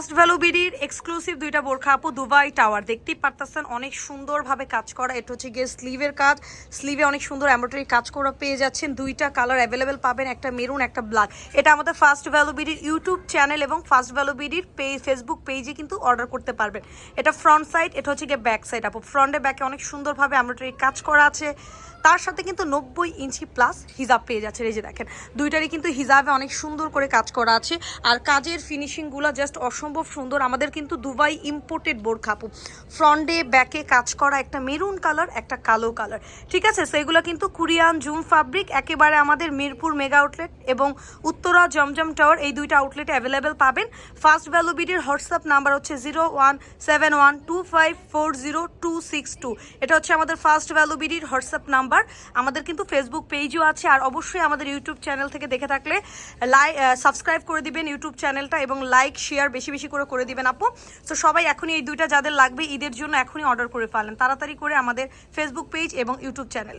First value বিডির exclusive দুইটা বোরখা আপু দুবাই টাওয়ার। দেখতেই পারতেছেন, অনেক সুন্দরভাবে কাজ করা। এটা হচ্ছে গিয়ে স্লিভের কাজ। স্লিভে অনেক সুন্দর এমব্রয়ডারি কাজ করা পেয়ে যাচ্ছেন। দুইটা কালার অ্যাভেলেবেল পাবেন, একটা মেরুন, একটা ব্ল্যাক। এটা আমাদের ফার্স্ট ভ্যালু বিডির ইউটিউব চ্যানেল এবং ফার্স্ট ভ্যালু বিডির পেজ ফেসবুক পেজে কিন্তু অর্ডার করতে পারবেন। এটা ফ্রন্ট সাইড, এটা হচ্ছে গিয়ে ব্যাক সাইড আপু। ফ্রন্টে, ব্যাকে অনেক সুন্দরভাবে এমব্রয়ডারি কাজ করা আছে। তার সাথে কিন্তু নব্বই ইঞ্চি প্লাস হিজাব পেয়ে যাচ্ছে এই যে দেখেন, দুইটারই কিন্তু হিজাবে অনেক সুন্দর করে কাজ করা আছে। আর কাজের ফিনিশিংগুলো জাস্ট অসম্ভব সুন্দর। আমাদের কিন্তু দুবাই ইম্পোর্টেড বোর্ড খাপু। ফ্রন্টে ব্যাকে কাজ করা একটা মেরুন কালার একটা কালো কালার ঠিক আছে? সেগুলো কিন্তু কুরিয়ান জুম ফ্যাব্রিক একেবারে আমাদের মিরপুর মেগা আউটলেট এবং উত্তরা জমজম টাওয়ার এই দুইটা আউটলেটে অ্যাভেলেবেল পাবেন। ফার্স্ট ভ্যালু বিডির হোয়াটসঅ্যাপ নাম্বার হচ্ছে zero one seven one two five four zero two six two এটা হচ্ছে আমাদের ফার্স্ট ভ্যালু বিডির হোয়াটসঅ্যাপ নাম্বার আমাদের কিন্তু ফেসবুক পেজও আছে আর অবশ্যই আমাদের ইউটিউব চ্যানেল থেকে দেখে থাকলে লাইক সাবস্ক্রাইব করে দিবেন ইউটিউব চ্যানেলটা এবং লাইক শেয়ার বেশি করে করে দিবেন আপু। তো সবাই এখনই এই দুইটা যাদের লাগবে ঈদের জন্য এখনই অর্ডার করে ফেলেন। তাড়াতাড়ি করে আমাদের ফেসবুক পেজ এবং ইউটিউব চ্যানেলে